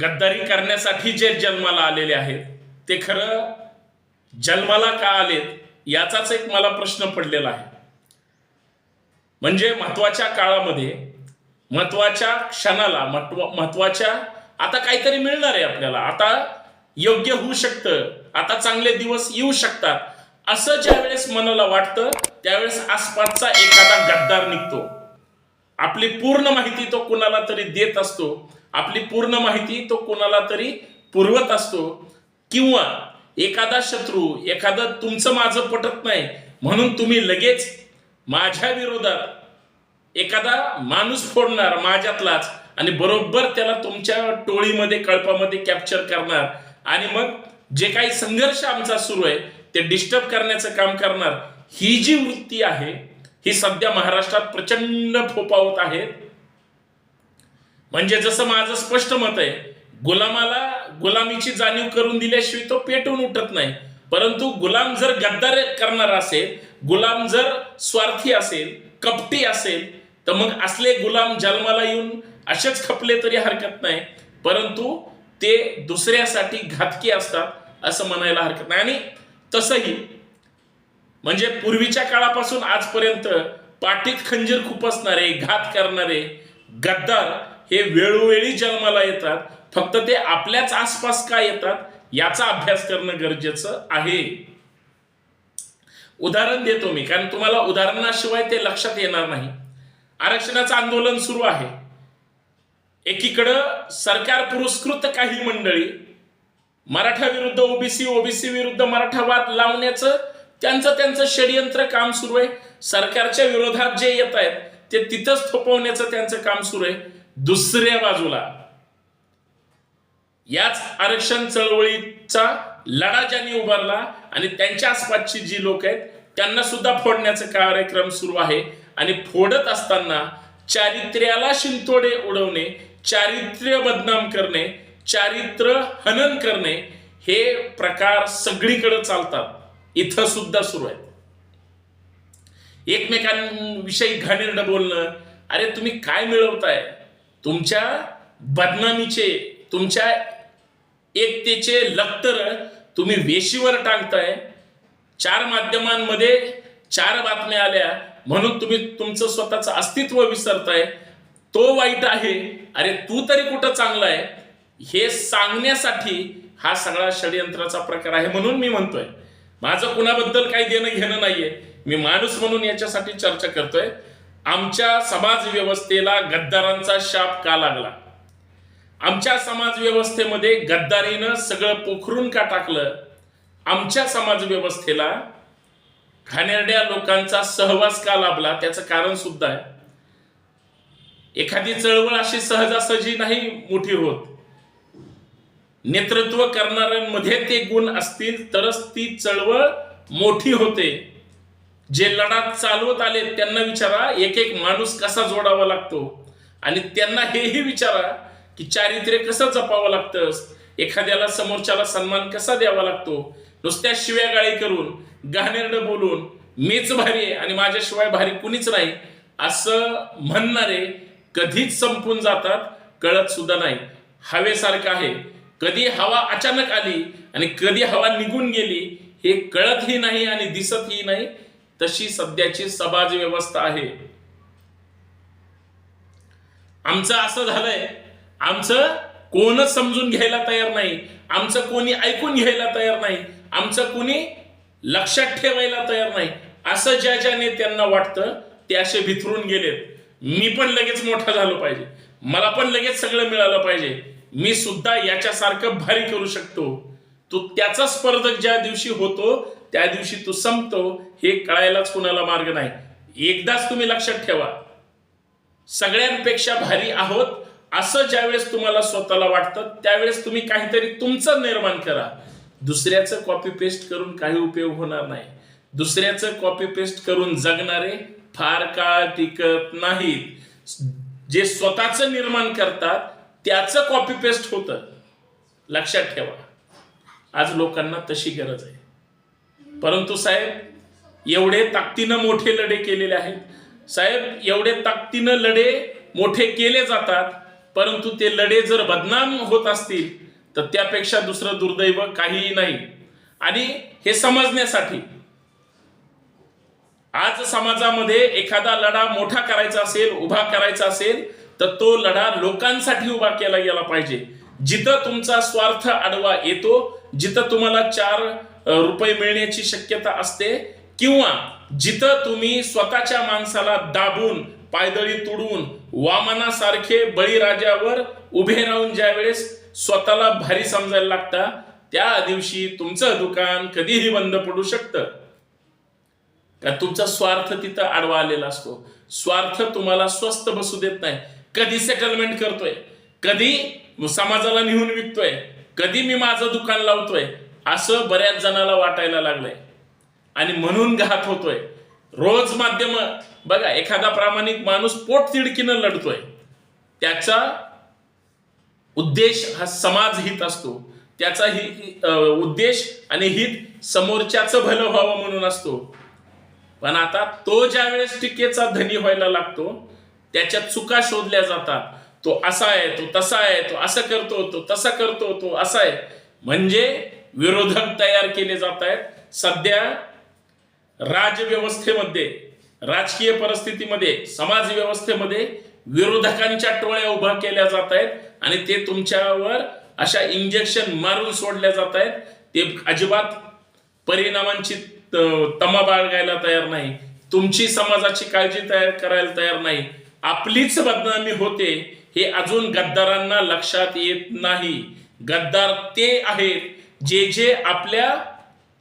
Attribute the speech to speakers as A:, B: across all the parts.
A: गद्दारी करण्यासाठी जे जन्माला आलेले आहेत ते खरं जन्माला का आलेत याचाच एक मला प्रश्न पडलेला आहे. म्हणजे महत्त्वाच्या काळामध्ये महत्त्वाच्या क्षणाला महत्त्वाच्या आता काहीतरी मिळणार आहे आपल्याला. आता योग्य होऊ शकतं आता चांगले दिवस येऊ शकतात. असं ज्या वेळेस मनाला वाटतं त्यावेळेस आसपासचा एखादा गद्दार निघतो. आपली पूर्ण माहिती तो कुणाला तरी देत असतो. आपली पूर्ण माहिती तो कुणाला तरी पुरवत असतो. किंवा एखादा शत्रू एखादं तुमचं माझं पटत नाही म्हणून तुम्ही लगेच माझ्या विरोधात एखादा माणूस फोडणार माझ्यातलाच आणि बरोबर त्याला तुमच्या टोळीमध्ये कळपामध्ये कॅप्चर करणार. आणि मग जे काही संघर्ष आमचा सुरू आहे ते डिस्टर्ब करण्याचं काम करणार. ही जी वृत्ती आहे ही सध्या महाराष्ट्रात प्रचंड फोपावत आहे. म्हणजे जसं माझं स्पष्ट मत आहे गुलामाला गुलामीची जाणीव करून दिल्याशिवाय तो पेटून उठत नाही. परंतु गुलाम जर गद्दार करणार असेल गुलाम जर स्वार्थी असेल कपटी असेल तर मग असले गुलाम जन्माला येऊन असेच खपले तरी हरकत नाही. परंतु ते दुसऱ्यासाठी घातकी असतात असं म्हणायला हरकत नाही. आणि तसंही म्हणजे पूर्वीच्या काळापासून आजपर्यंत पाठीत खंजीर खुपसणारे घात करणारे गद्दार हे वेळोवेळी जन्माला येतात. फक्त ते आपल्याच आसपास का येतात याचा अभ्यास करणं गरजेचं आहे. उदाहरण देतो मी कारण तुम्हाला उदाहरणाशिवाय ते लक्षात येणार नाही. आरक्षणाचं आंदोलन सुरू आहे. एकीकडं सरकार पुरस्कृत काही मंडळी मराठा विरुद्ध ओबीसी ओबीसी विरुद्ध मराठावाद लावण्याचं त्यांचं त्यांचं षडयंत्र काम सुरू आहे. सरकारच्या विरोधात जे येत आहेत ते तिथंच थोपवण्याचं त्यांचं काम सुरू आहे. दुसऱ्या बाजूला. याच आरक्षण चळवळीचा लढा ज्यांनी उभारला आणि त्यांच्या आसपासची जी लोक आहेत त्यांना सुद्धा फोडण्याचा कार्यक्रम सुरू आहे. आणि फोडत असताना चारित्र्याला शिंतोडे उडवणे चारित्र्य बदनाम करणे चारित्र्य हनन करणे हे प्रकार सगळीकडे चालतात. इथं सुद्धा सुरू आहेत. एकमेकांविषयी घाणेरडं बोलणं अरे तुम्ही काय मिळवताय? तुमच्या बदनामीचे तुमच्या एकतेचे लक्तर तुम्ही वेशीवर टांगताय. चार माध्यमांमध्ये चार बातम्या आल्या. म्हणून तुम्ही तुमचं स्वतःचं अस्तित्व विसरताय. तो वाईट आहे. अरे तू तरी कुठं चांगला आहे? हे सांगण्यासाठी हा सगळा षडयंत्राचा प्रकार आहे म्हणून मी म्हणतोय. माझं कुणाबद्दल काही देणं घेणं नाहीये. मी माणूस म्हणून याच्यासाठी चर्चा करतोय. आमच्या समाज व्यवस्थेला गद्दारांचा शाप का लागला? आमच्या समाज व्यवस्थेमध्ये गद्दारीनं सगळं पोखरून का टाकलं? आमच्या समाज व्यवस्थेला घाणेरड्या लोकांचा सहवास का लाभला? त्याचं कारण सुद्धा आहे. एखादी चळवळ अशी सहजासहजी नाही मोठी होत. नेतृत्व करणाऱ्यांमध्ये ते गुण असतील तरच ती चळवळ मोठी होते. जे लढा चालवत आले त्यांना विचारा एक एक माणूस कसा जोडावा लागतो? आणि त्यांना हेही विचारा की चारित्र्य कसं जपावं लागतं? एखाद्याला समोरच्याला सन्मान कसा द्यावा लागतो? नुसत्या शिव्या गाळी करून गाणेरडं बोलून मीच भारी आहे आणि माझ्याशिवाय भारी कुणीच नाही असं म्हणणारे कधीच संपून जातात कळत सुद्धा नाही. हवेसारखं आहे. कधी हवा अचानक आली आणि कधी हवा निघून गेली हे कळतही नाही आणि दिसतही नाही. तशी सध्याची समाज व्यवस्था आहे. आमचं असं झालंय आमचं कोणच समजून घ्यायला तयार नाही आमचं कोणी ऐकून घ्यायला तयार नाही आमचं कोणी लक्षात ठेवायला तयार नाही असं ज्या ज्या नेत्यांना वाटतं ते असे भितरून गेलेत. मी पण लगेच मोठा झालो पाहिजे. मला पण लगेच सगळं मिळालं पाहिजे. मी सुद्धा याच्यासारखं भारी करू शकतो. तो त्याचा स्पर्धक ज्या दिवशी होतो त्या दिवशी तू संपतो हे कळायलाच कुणाला मार्ग नाही. एकदाच तुम्ही लक्षात ठेवा. सगळ्यांपेक्षा भारी आहोत असं ज्यावेळेस तुम्हाला स्वतःला वाटतं त्यावेळेस तुम्ही काहीतरी तुमचं निर्माण करा. दुसऱ्याचं कॉपी पेस्ट करून काही उपयोग होणार नाही. दुसऱ्याचं कॉपी पेस्ट करून जगणारे फार काळ टिकत नाहीत. जे स्वतःच निर्माण करतात त्याचं कॉपी पेस्ट होतं. लक्षात ठेवा. आज लोकांना तशी गरज आहे. परंतु साहेब एवढे ताकदीनं मोठे लढे केलेले आहेत. साहेब एवढे ताकदीनं लढे मोठे केले जातात परंतु ते लढे जर बदनाम होत असतील तर त्यापेक्षा दुसरं दुर्दैव काहीही नाही. आणि हे समजण्यासाठी आज समाजामध्ये एखादा लढा मोठा करायचा असेल उभा करायचा असेल तर तो लढा लोकांसाठी उभा केला गेला पाहिजे. जिथं तुमचा स्वार्थ आडवा येतो जिथं तुम्हाला चार रुपये मिळण्याची शक्यता असते किंवा जिथं तुम्ही स्वतःच्या माणसाला दाबून पायदळी तुडवून वामनासारखे बळीराजावर उभे राहून ज्या वेळेस स्वतःला भारी समजायला लागता त्या दिवशी तुमचं दुकान कधीही बंद पडू शकतं. का तुमचा स्वार्थ तिथं आडवा आलेला असतो. स्वार्थ तुम्हाला स्वस्त बसू देत नाही. कधी सेटलमेंट करतोय कधी समाजाला नेऊन विकतोय कधी मी माझं दुकान लावतोय असं बऱ्याच जणाला वाटायला लागलंय. आणि म्हणून घात होतोय. रोज माध्यम बघा एखादा प्रामाणिक माणूस पोट तिडकीनं लढतोय. त्याचा उद्देश हा समाज हित असतो. त्याचा ही उद्देश आणि हित समोरच्याचं भलं व्हावं म्हणून असतो. पण आता तो ज्या वेळेस टीकेचा धनी व्हायला लागतो त्याच्या चुका शोधल्या जातात. तो असा आहे तो तसा आहे तो असं करतो तो तसा करतो तो असा आहे. म्हणजे विरोधक तयार केले जात आहेत. सध्या राजव्यवस्थेमध्ये राजकीय परिस्थितीमध्ये समाज व्यवस्थेमध्ये विरोधकांच्या टोळ्या उभ्या केल्या जात आहेत आणि ते तुमच्यावर अशा इंजेक्शन मारून सोडल्या जात आहेत. ते अजिबात परिणामांची तमा बाळगायला तयार नाही. तुमची समाजाची काळजी तयार करायला तयार नाही. आपलीच बदनामी होते हे अजून गद्दारांना लक्षात येत नाही. गद्दार ते आहेत जे जे आपल्या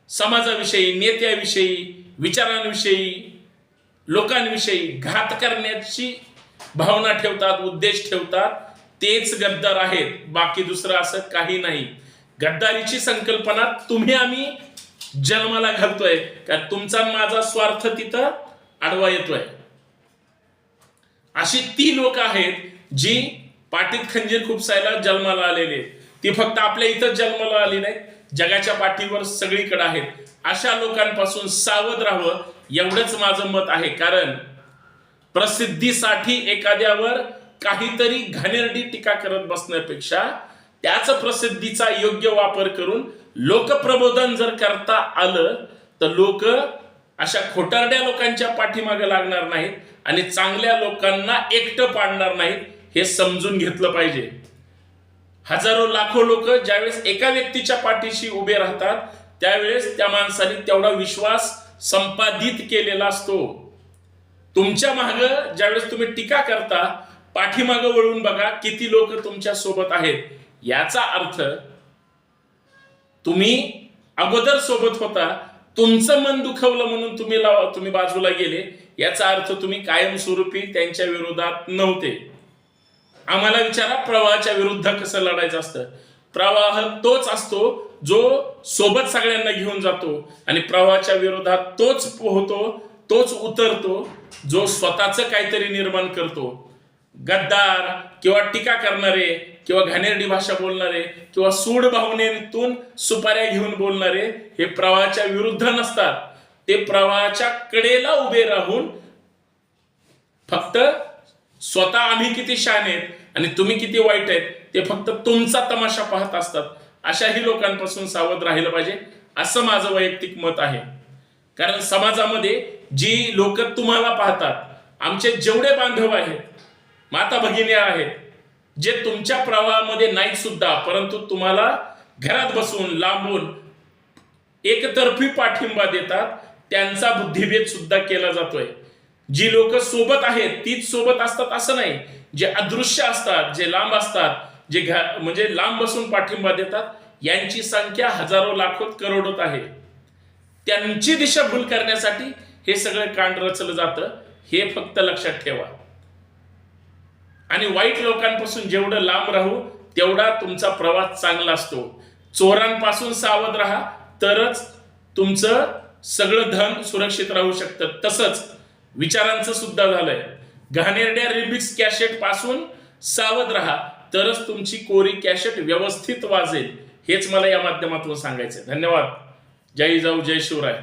A: समाजाविषयी नेत्याविषयी विचारांविषयी लोकांविषयी घात करण्याची भावना ठेवतात उद्देश ठेवतात तेच गद्दार आहेत. बाकी दुसरं असं काही नाही. गद्दारीची संकल्पना तुम्ही आम्ही जन्माला घालतोय. का तुमचा माझा स्वार्थ तिथं आडवा येतोय. अशी ती लोक आहेत जी पाठीत खंजीर खुपसायला जन्माला आलेले आहेत. ती फक्त आपल्या इथं जन्माला आली नाही जगाच्या पाठीवर सगळीकडे आहेत अशा लोकांपासून सावध राहावं एवढंच माझं मत आहे. कारण प्रसिद्धीसाठी एखाद्यावर काहीतरी घाणेरडी टीका करत बसण्यापेक्षा त्याच प्रसिद्धीचा योग्य वापर करून लोकप्रबोधन जर करता आलं तर लोक अशा खोटारड्या लोकांच्या पाठीमागे लागणार नाहीत आणि चांगल्या लोकांना एकटं पाडणार नाहीत हे समजून घेतलं पाहिजे. हजारो लाखो लोक ज्यावेळेस एका व्यक्तीच्या पाठीशी उभे राहतात त्यावेळेस त्या माणसाने तेवढा विश्वास संपादित केलेला असतो. तुमच्या माग ज्यावेळेस तुम्ही टीका करता पाठीमागं वळून बघा किती लोक तुमच्यासोबत आहेत. याचा अर्थ तुम्ही अगोदर सोबत होता तुमचं मन दुखवलं म्हणून तुम्ही लावा तुम्ही बाजूला गेले. याचा अर्थ तुम्ही कायमस्वरूपी त्यांच्या विरोधात नव्हते. आम्हाला विचारा प्रवाहाच्या विरुद्ध कसं लढायचं असतं. प्रवाह तोच असतो जो सोबत सगळ्यांना घेऊन जातो आणि प्रवाहाच्या विरोधात तोच पोहतो तोच उतरतो जो स्वतःच काहीतरी निर्माण करतो. गद्दार किंवा टीका करणारे किंवा घाणेरडी भाषा बोलणारे किंवा सूड भावनेतून सुपाऱ्या घेऊन बोलणारे हे प्रवाहाच्या विरुद्ध नसतात. ते प्रवाहाच्या कडेला उभे राहून फक्त स्वतः आम्ही किती शान आहेत आणि तुम्ही किती वाईट आहेत ते फक्त तुमचा तमाशा पाहत असतात. अशाही लोकांपासून सावध राहिलं पाहिजे असं माझं वैयक्तिक मत आहे. कारण समाजामध्ये जी लोक तुम्हाला पाहतात आमचे जेवढे बांधव आहेत माता भगिनी आहेत जे तुमच्या प्रवाहामध्ये नाहीत सुद्धा परंतु तुम्हाला घरात बसून लांबून एकतर्फी पाठिंबा देतात त्यांचा बुद्धिभेद सुद्धा केला जातोय. जी लोक सोबत आहेत तीच सोबत असतात असं नाही. जे अदृश्य असतात जे लांब असतात जे घ- म्हणजे लांब बसून पाठिंबा देतात यांची संख्या हजारो लाखोत करोडोत आहे. त्यांची दिशाभूल करण्यासाठी हे सगळं कांड रचलं जातं. हे फक्त लक्षात ठेवा. आणि वाईट लोकांपासून जेवढं लांब राहू तेवढा तुमचा प्रवास चांगला असतो. चोरांपासून सावध राहा तरच तुमचं सगळं धन सुरक्षित राहू शकतं. तसंच विचारांचं सुद्धा झालंय. घाणेरड्या रिमिक्स कॅशेटपासून सावध राहा. तरच तुमची कोरी कॅशेट व्यवस्थित वाजेल. हेच मला या माध्यमातून सांगायचं धन्यवाद. जय जाऊ जय शिवराय.